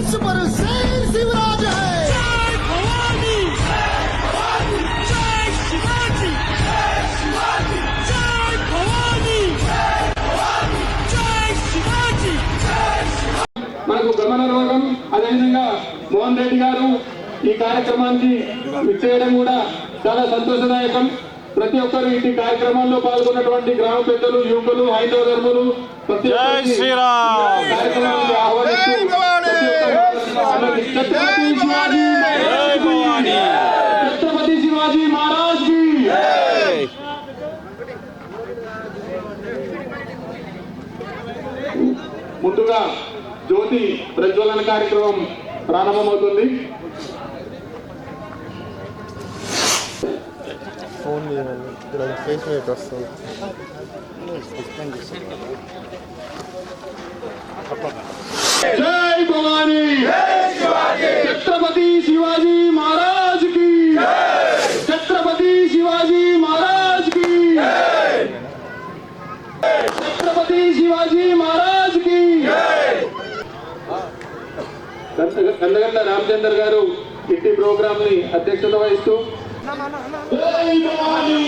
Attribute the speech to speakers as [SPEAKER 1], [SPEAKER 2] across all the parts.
[SPEAKER 1] Hans పరు శివరాజ!
[SPEAKER 2] మనకు గమన రోగం అదేవిధంగా మోహన్ రెడ్డి గారు ఈ కార్యక్రమానికి చేయడం కూడా చాలా సంతోషదాయకం. ప్రతి ఒక్కరు ఈ కార్యక్రమాల్లో పాల్గొన్నటువంటి గ్రామ పెద్దలు యువకులు హైందవ ధర్ములు ప్రతి ముందుగా జ్యోతి ప్రజ్వలన కార్యక్రమం ప్రారంభమవుతుంది.
[SPEAKER 3] ఫోన్ ఫేస్ వస్తుంది.
[SPEAKER 2] జై భవానీ ఛత్రపతి శివాజీ మహారాజ్కి ఛత్రపతి శివాజీ మహారాజ్కి ఛత్రపతి శివాజీ మహారాజ్కి కందగంట రామచందర్ గారు ఇట్టి ప్రోగ్రామ్ని అధ్యక్షత వహిస్తూ జై భవానీ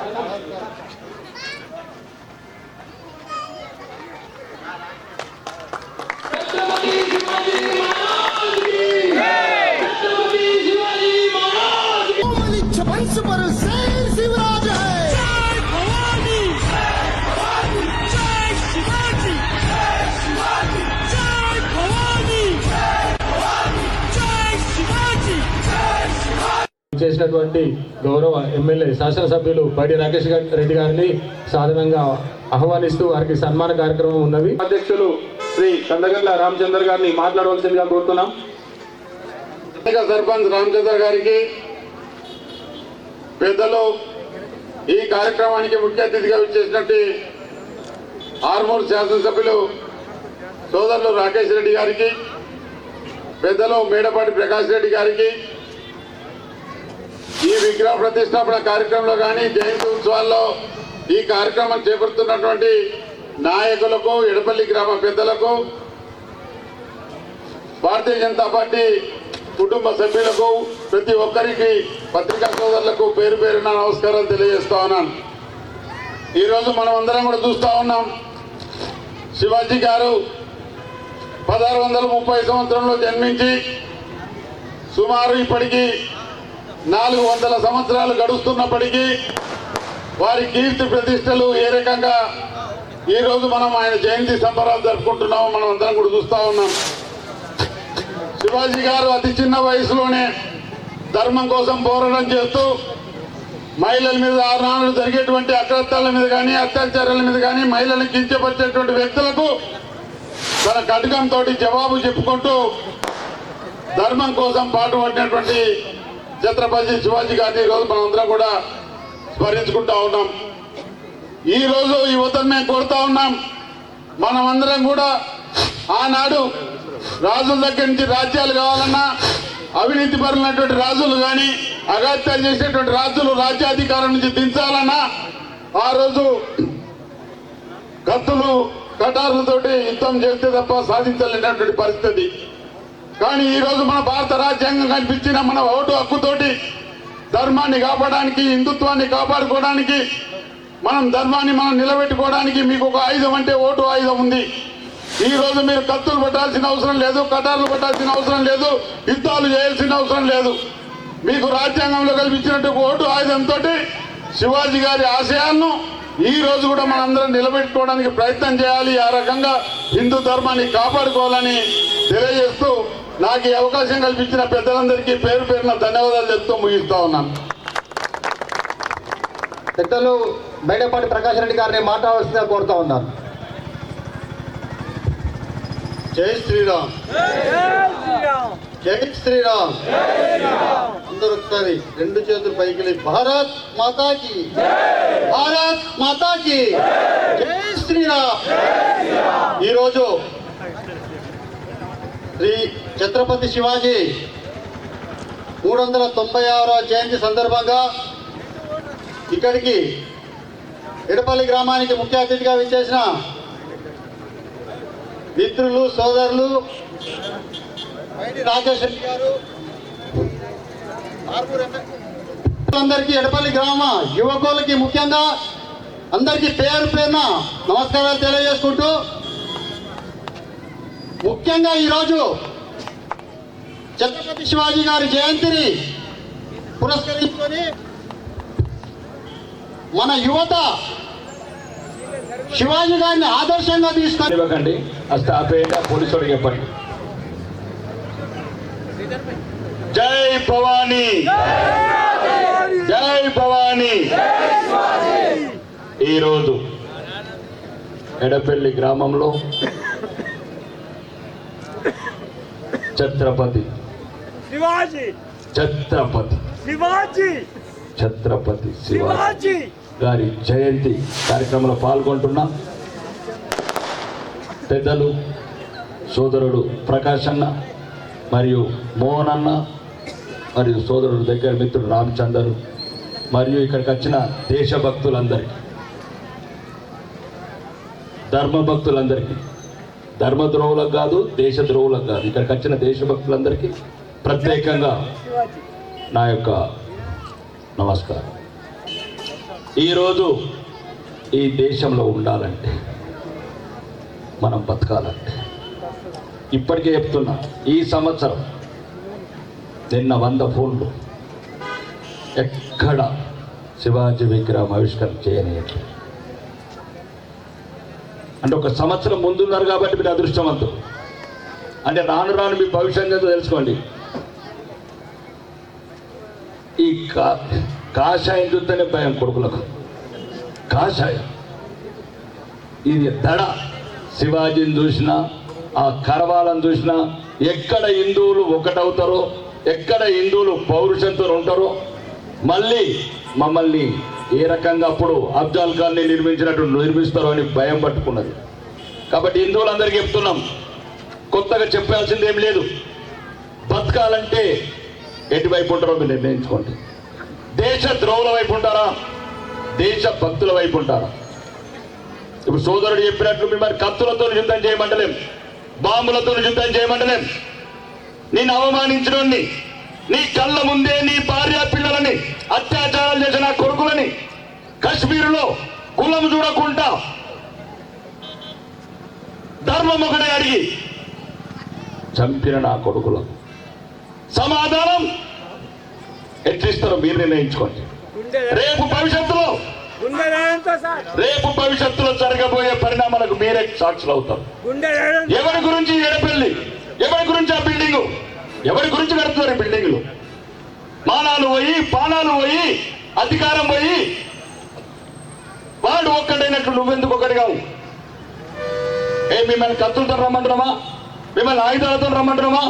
[SPEAKER 1] バイバイ。
[SPEAKER 2] చేసినటువంటి గౌరవ ఎమ్మెల్యే శాసనసభ్యులు బడి రాకేష్ గారి- రెడ్డి గారిని సాధారణంగా ఆహ్వానిస్తూ వారికి సన్మాన కార్యక్రమం ఉన్నది. అధ్యక్షులు శ్రీ కందగల్ల రామచందర్ గారిని మాట్లాడవలసిందిగా కోరుతున్నాం.
[SPEAKER 4] సర్పంచ్ రామచంద్ర గారికి పెద్దలు ఈ కార్యక్రమానికి ముఖ్య అతిథిగా విచ్చేసినట్టు ఆర్మూర్ శాసనసభ్యులు సోదరులు రాకేష్ రెడ్డి గారికి పెద్దలు మేడపాటి ప్రకాష్ రెడ్డి గారికి ఈ విగ్రహ ప్రతిష్టాపన కార్యక్రమంలో కానీ జయంతి ఉత్సవాల్లో ఈ కార్యక్రమం చేపడుతున్నటువంటి నాయకులకు ఎడపల్లి గ్రామ పెద్దలకు భారతీయ జనతా పార్టీ కుటుంబ సభ్యులకు ప్రతి ఒక్కరికి పత్రికా సోదరులకు పేరు పేరున నమస్కారం తెలియజేస్తా ఉన్నాను. ఈరోజు మనం అందరం కూడా చూస్తూ ఉన్నాం. శివాజీ గారు పదహారు వందల ముప్పై సంవత్సరంలో జన్మించి సుమారు ఇప్పటికీ నాలుగు వందల సంవత్సరాలు గడుస్తున్నప్పటికీ వారి కీర్తి ప్రతిష్టలు ఏ రకంగా ఈరోజు మనం ఆయన జయంతి సంబరాలు జరుపుకుంటున్నామో మనం అందరం కూడా చూస్తూ ఉన్నాం. శివాజీ గారు అతి చిన్న వయసులోనే ధర్మం కోసం పోరాటం చేస్తూ మహిళల మీద ఆనాడు జరిగేటువంటి అక్రత్యాల మీద కానీ అత్యాచారాల మీద కానీ మహిళలను కించపరిచేటువంటి వ్యక్తులకు తన కటకంతో జవాబు చెప్పుకుంటూ ధర్మం కోసం పాటుపడినటువంటి ఛత్రపతి శివాజీ గారిని ఈరోజు మనందరం కూడా స్మరించుకుంటా ఉన్నాం. ఈ రోజు ఈ ఉదయం మేము కోరుతా ఉన్నాం. మనమందరం కూడా ఆనాడు రాజుల దగ్గర నుంచి రాజ్యాలు కావాలన్నా అవినీతి పరులైనటువంటి రాజులు కానీ అగత్యాలు చేసినటువంటి రాజులు రాజ్యాధికారం నుంచి దించాలన్నా ఆ రోజు కత్తులు కటారులతోటి యుద్ధం చేస్తే తప్ప సాధించలేనటువంటి పరిస్థితి. కానీ ఈ రోజు మన భారత రాజ్యాంగం కనిపించిన మన ఓటు హక్కుతోటి ధర్మాన్ని కాపాడడానికి హిందుత్వాన్ని కాపాడుకోవడానికి మనం ధర్మాన్ని మనం నిలబెట్టుకోవడానికి మీకు ఒక ఆయుధం అంటే ఓటు ఆయుధం ఉంది. ఈ రోజు మీరు కత్తులు పట్టాల్సిన అవసరం లేదు కటార్లు పట్టాల్సిన అవసరం లేదు యుద్ధాలు చేయాల్సిన అవసరం లేదు. మీకు రాజ్యాంగంలో కల్పించినట్టు ఓటు ఆయుధంతో శివాజీ గారి ఆశయాలను ఈ రోజు కూడా మనందరం నిలబెట్టుకోవడానికి ప్రయత్నం చేయాలి. ఆ రకంగా హిందూ ధర్మాన్ని కాపాడుకోవాలని తెలియజేస్తూ నాకు ఈ అవకాశం కల్పించిన పెద్దలందరికీ పేరు పేరున ధన్యవాదాలు చెప్తూ ముగిస్తా ఉన్నాను.
[SPEAKER 5] పెద్దలు బైడపాటి ప్రకాష్ రెడ్డి గారిని మాట్లాడవలసిందిగా కోరుతా ఉన్నాను.
[SPEAKER 4] జై శ్రీరామ్. జై శ్రీరామ్.
[SPEAKER 5] అందరూ ఒకసారి రెండు చేతులు పైకి భారత్ మాతాకి భారత్ మాతాకి జై శ్రీరామ్. ఈరోజు శ్రీ ఛత్రపతి శివాజీ మూడు వందల తొంభై ఆరో జయంతి సందర్భంగా ఇక్కడికి ఎడపల్లి గ్రామానికి ముఖ్య అతిథిగా విచ్చేసిన మిత్రులు సోదరులు మైడి రాజేష్ రెడ్డి గారు అందరికీ ఎడపల్లి గ్రామ యువకులకి ముఖ్యంగా అందరికీ పేరు పేరున నమస్కారాలు తెలియజేసుకుంటూ ముఖ్యంగా ఈరోజు ఛత్రపతి శివాజీ గారి జయంతిని పురస్కరించుకొని మన యువత శివాజీ గారిని ఆదర్శంగా తీసుకొని
[SPEAKER 6] ఇవ్వకండి అస్తే ఆపేయండి పోలీసు చెప్పండి. జై భవానీ. జై భవానీ. ఈరోజు ఎడపల్లి గ్రామంలో ఛత్రపతి
[SPEAKER 7] శివాజీ.
[SPEAKER 6] ఛత్రపతి.
[SPEAKER 7] శివాజీ.
[SPEAKER 6] ఛత్రపతి శివాజీ. గారి జయంతి కార్యక్రమంలో పాల్గొంటున్న పెద్దలు సోదరుడు ప్రకాష్ అన్న మరియు మోహన్ అన్న మరియు సోదరుడు దగ్గర మిత్రుడు రామచందరు మరియు ఇక్కడికి వచ్చిన దేశభక్తులందరికీ ధర్మభక్తులందరికీ ధర్మద్రోవులకు కాదు దేశద్రోవులకు కాదు ఇక్కడికి వచ్చిన దేశభక్తులందరికీ ప్రత్యేకంగా నా యొక్క నమస్కారం. ఈరోజు ఈ దేశంలో ఉండాలంటే మనం బతకాలంటే ఇప్పటికే చెప్తున్నా ఈ సంవత్సరం నిన్న వంద ఫోన్లు ఎక్కడ శివాజీ విగ్రహం ఆవిష్కరణ చేయనీయట్లేదు అంటే ఒక సంవత్సరం ముందున్నారు కాబట్టి మీరు అదృష్టవంతులు. అంటే రాను రాను మీ భవిష్యత్తు తెలుసుకోండి. ఈ కా కాషాయం చూస్తేనే భయం కొడుకులకు. కాషాయం. ఇది దడ. శివాజీని చూసినా ఆ కరవాలను చూసినా ఎక్కడ హిందువులు ఒకటవుతారో ఎక్కడ హిందువులు పౌరుషంతో ఉంటారో మళ్ళీ మమ్మల్ని ఏ రకంగా అప్పుడు అబ్జాల్ ఖాన్ని నిర్మించినట్టు నిర్మిస్తారో అని భయం పట్టుకున్నది. కాబట్టి హిందువులందరికీ చెప్తున్నాం. కొత్తగా చెప్పాల్సింది ఏం లేదు. బతకాలంటే ఎటువైపు ఉంటారో మీరు నిర్ణయించుకోండి. దేశ ద్రోవుల వైపు ఉంటారా? దేశ భక్తుల వైపు ఉంటారా? ఇప్పుడు సోదరుడు చెప్పినట్లు మిమ్మల్ని కత్తులతో యుద్ధం చేయమంటలేం. బాంబులతో యుద్ధం చేయమంటలేం. నేను అవమానించడాన్ని నీ కళ్ళ ముందే నీ భార్య పిల్లలని అత్యాచారాలు చేసిన కొడుకులని కశ్మీరులో కులం చూడకుండా ధర్మం ఒకటే అడిగి చంపిన నా కొడుకులను. సమాధానం. ఎట్లిస్తారో మీరు నిర్ణయించుకోండి. రేపు భవిష్యత్తులో రేపు భవిష్యత్తులో జరగబోయే పరిణామాలకు మీరే సాక్షులు అవుతారు. ఎవరి గురించి ఎడపల్లి ఎవరి గురించి ఆ బిల్డింగ్ ఎవరి గురించి కడుతున్నారు బిల్డింగ్లు? మానాలు పోయి పానాలు పోయి అధికారం పోయి వాడు ఒక్కడైనట్లు నువ్వెందుకు ఒకటి కావు ఏ మిమ్మల్ని కత్తులతో రమ్మంటున్నామా మిమ్మల్ని ఆయుధాలతో రమ్మంటున్నామా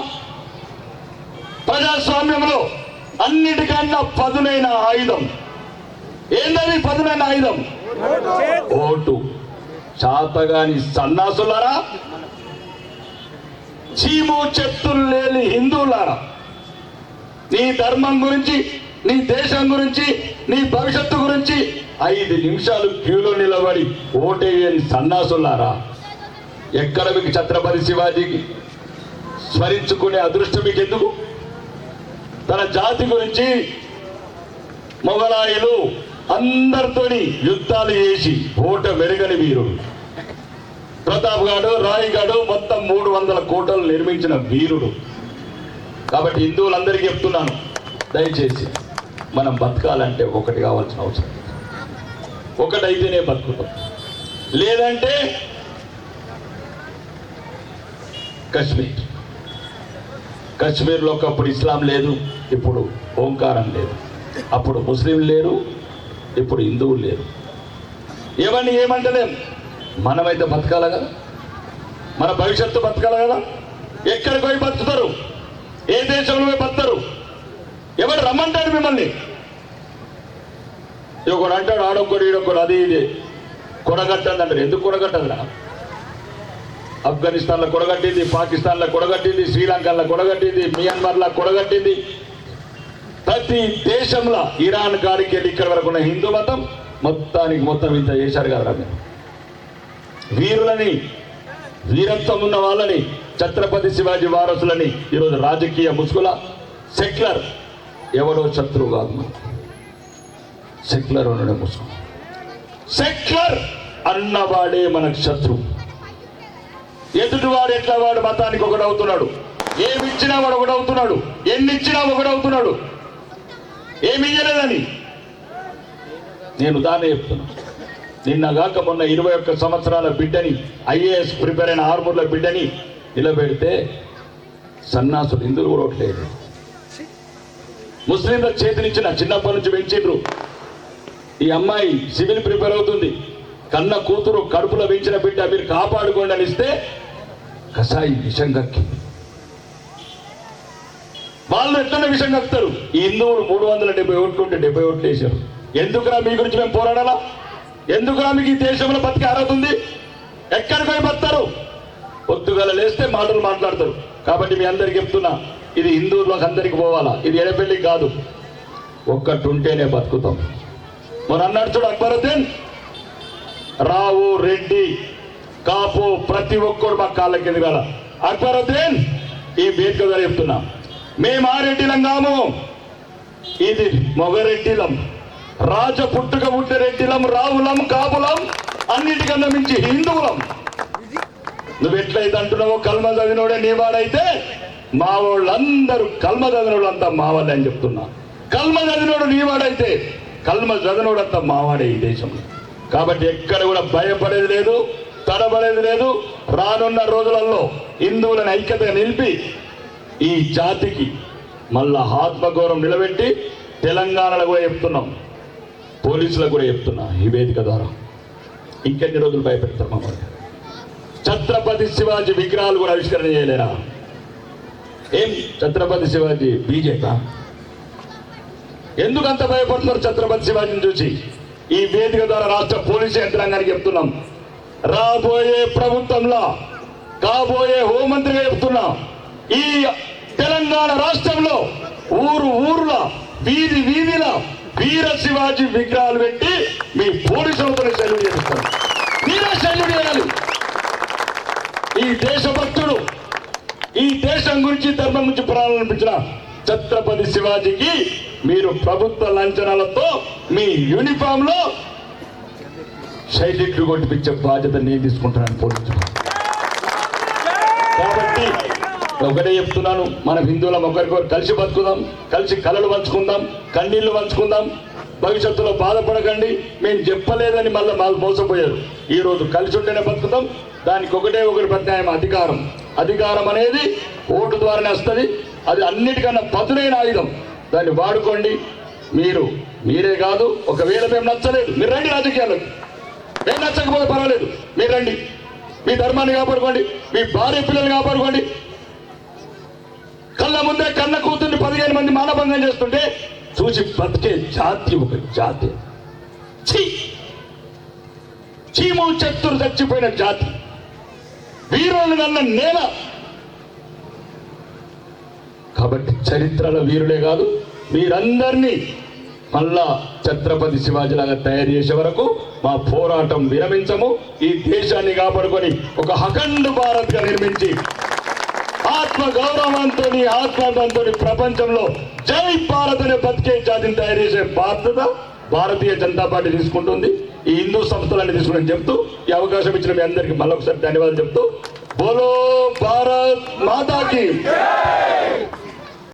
[SPEAKER 6] ప్రజాస్వామ్యంలో అన్నిటికన్నా పదునైన ఆయుధం. ఏందని పదునైన ఆయుధం? ఓటు. చాతగాని సన్నాసులారా చీము చెత్తులు లేని హిందువులారా నీ ధర్మం గురించి నీ దేశం గురించి నీ భవిష్యత్తు గురించి ఐదు నిమిషాలు క్యూలో నిలబడి ఓటేయని సన్నాసులారా ఎక్కడ మీకు ఛత్రపతి శివాజీకి స్మరించుకునే అదృష్టం మీకు ఎందుకు తన జాతి గురించి మొగలాయిలు అందరితోని యుద్ధాలు చేసి ఓట మెరుగని వీరుడు ప్రతాప్ గాడు రాయిగాడు మొత్తం మూడు వందల కోటలు నిర్మించిన వీరుడు. కాబట్టి హిందువులందరికీ చెప్తున్నాను దయచేసి మనం బతకాలంటే ఒకటి కావాల్సిన అవసరం ఒకటైతేనే బతుకుతాం. లేదంటే కశ్మీర్. కశ్మీర్లో ఒకప్పుడు ఇస్లాం లేదు. ఇప్పుడు ఓంకారం లేదు. అప్పుడు ముస్లింలు లేరు ఇప్పుడు హిందువులు లేరు. ఏమని ఏమంటలేం? మనమైతే బతకాలి కదా? మన భవిష్యత్తు బతకాలి కదా? ఎక్కడికి పోయి బతుకుతారు? ఏ దేశంలో పోయి బతుకుతారు? ఎవరు రమ్మంటాడు మిమ్మల్ని? ఒకడు అంటాడు ఆడొక్కడు ఈడొక్కడు అది ఇది. కొడగట్టండి అంటారు ఎందుకు కొడగట్టదురా? ఆఫ్ఘనిస్తాన్లో కొడగట్టింది పాకిస్తాన్లో కొడగట్టింది శ్రీలంకలో కొడగట్టింది మియన్మార్లో కొడగట్టింది ప్రతి దేశంలో ఇరాన్ కాడికి వెళ్ళి ఇక్కడ వరకు ఉన్న హిందూ మతం మొత్తానికి మొత్తం ఇంత చేశారు కదా వీరులని వీరత్వం ఉన్న వాళ్ళని ఛత్రపతి శివాజీ వారసులని ఈరోజు రాజకీయ ముసుగుల సెక్యులర్ ఎవడో శత్రువు కాదు మనకు. సెక్యులర్ ఉండడం ముసుగు. సెక్యులర్ అన్నవాడే మనకు శత్రువు. ఎదుటివాడు ఎట్లా వాడు మతానికి ఒకడవుతున్నాడు ఏమి ఇచ్చినా వాడు ఒకడవుతున్నాడు ఎన్నిచ్చినా ఒకడవుతున్నాడు ఏమి ఇయ్యలేదని నేను దాన్ని చెప్తున్నా. నిన్న కాక మొన్న ఇరవై ఒక్క సంవత్సరాల బిడ్డని ఐఏఎస్ ప్రిపేర్ అయిన ఆర్మూర్ల బిడ్డని నిలబెడితే సన్నాసులు హిందువులు కూడా ఓట్లేదు ముస్లింల చేతినిచ్చిన చిన్నప్పటి నుంచి పెంచిండ్రు. ఈ అమ్మాయి సివిల్ ప్రిపేర్ అవుతుంది. కన్న కూతురు కడుపులో పెంచిన బిడ్డ మీరు కాపాడుకోండి అని ఇస్తే కసాయి విషం కక్కింది. వాళ్ళు ఎట్లనే విషయం కక్కుతారు ఈ హిందువులు మూడు వందల డెబ్బై ఓట్లు ఉంటే డెబ్బై ఓట్లు వేశారు. ఎందుకురా మీ గురించి మేము పోరాడాలా? ఎందుకురా మీకు ఈ దేశంలో బతికి అర్హత ఉంది? ఎక్కడికి పోయి బతారు పొద్దుగల లేస్తే మాటలు మాట్లాడతారు. కాబట్టి మీ అందరికి చెప్తున్నా ఇది హిందువులకు అందరికి పోవాలా? ఇది ఎడపెళ్ళి కాదు. ఒక్కటి ఉంటేనే బతుకుతాం. మన అన్నాడు చూడు అక్బరుద్దీన్ రావు రెడ్డి కాపు ప్రతి ఒక్కరు మా కాళ్ళ కింద అక్బరుద్దీన్ ఈ వేదిక ద్వారా చెప్తున్నా మేము ఆ కాము ఇది మొగరెడ్డిలం రాజ పుట్టుక పుట్టిన రెడ్డిలం రావులం కాపులం అన్నిటికన్నా మించి హిందువులం. నువ్వు ఎట్లయితే అంటున్నావో కల్మ చదివినోడే నీవాడైతే మా వాళ్ళందరూ కల్మ చదివినోళ్ళంతా మావాడే అని చెప్తున్నా. కల్మ చదివినోడు నీవాడైతే కల్మ చదివినోడంతా మావాడే ఈ దేశంలో. కాబట్టి ఎక్కడ కూడా భయపడేది లేదు తడబడేది లేదు. రానున్న రోజులలో హిందువులను ఐక్యతగా నిలిపి ఈ జాతికి మళ్ళా ఆత్మగౌరవం నిలబెట్టి తెలంగాణలో కూడా చెప్తున్నాం. పోలీసులకు కూడా చెప్తున్నా ఈ వేదిక ద్వారా. ఇంకెన్ని రోజులు భయపెడతారు మమ్మల్ని ఛత్రపతి శివాజీ విగ్రహాలు కూడా ఆవిష్కరణ చేయలేరా? ఏం ఛత్రపతి శివాజీ బీజేపీ? ఎందుకు అంత భయపడుతున్నారు ఛత్రపతి శివాజీని చూసి? ఈ వేదిక ద్వారా రాష్ట్ర పోలీసు యంత్రాంగానికి చెప్తున్నాం. రాబోయే ప్రభుత్వంలో కాబోయే హోంమంత్రిగా చెప్తున్నాం. ఈ తెలంగాణ రాష్ట్రంలో ఊరు ఊర్ల వీధి వీధిల వీర శివాజీ విగ్రహాలు పెట్టి మీ పోలీసులతో సెల్యూట్ చేస్తారు మీరే సెల్యూట్ చేయాలి. ఈ దేశభక్తుడు ఈ దేశం గురించి ధర్మం గురించి ప్రారంభించిన ఛత్రపతి శివాజీకి మీరు ప్రభుత్వ లంచనాలతో మీ యూనిఫామ్లో శైలిట్లు కొట్టిపించే బాధ్యత నేను తీసుకుంటానని పోలీసులు. కాబట్టి ఒకటే చెప్తున్నాను మనం హిందువులం ఒకరికొకరు కలిసి బతుకుదాం కలిసి కలలు పంచుకుందాం కన్నీళ్ళు పంచుకుందాం. భవిష్యత్తులో బాధపడకండి మేము చెప్పలేదని మళ్ళీ మాకు మోసపోయారు. ఈ రోజు కలిసి ఉంటేనే బతుకుతాం దానికి ఒకటే ఒకటి ప్రత్యాయం అధికారం. అధికారం అనేది ఓటు ద్వారానే వస్తుంది అది అన్నిటికన్నా పదునైన ఆయుధం. దాన్ని వాడుకోండి మీరు మీరే కాదు ఒకవేళ మేము నచ్చలేదు మీరు రండి రాజకీయాలకు మేము నచ్చకపోతే పర్వాలేదు మీరు రండి. మీ ధర్మాన్ని కాపాడుకోండి మీ భార్య పిల్లల్ని కాపాడుకోండి కళ్ళ ముందే కన్న కూతుర్ని పదిహేను మంది మానభంగం చేస్తుంటే చూసి బతికే జాతి ఒక జాతి. చీము చెత్తురు చచ్చిపోయిన జాతి. వీరులు కన్న నేల. కాబట్టి చరిత్రల వీరులే కాదు మీరందరినీ మళ్ళా ఛత్రపతి శివాజీ లాగా తయారు చేసే వరకు మా పోరాటం విరమించము. ఈ దేశాన్ని కాపాడుకొని ఒక అఖండ భారత్గా నిర్మించి ఆత్మ గౌరవంతో ఆత్మతో ప్రపంచంలో జై భారత్ అనే బతికే జాతిని తయారు చేసే బాధ్యత భారతీయ జనతా పార్టీ తీసుకుంటుంది. ఈ హిందూ సంస్థలన్నీ తీసుకుని చెప్తూ ఈ అవకాశం ఇచ్చిన మీ అందరికీ మళ్ళొకసారి ధన్యవాదాలు చెప్తూ బోలో భారత్ మాతాకి.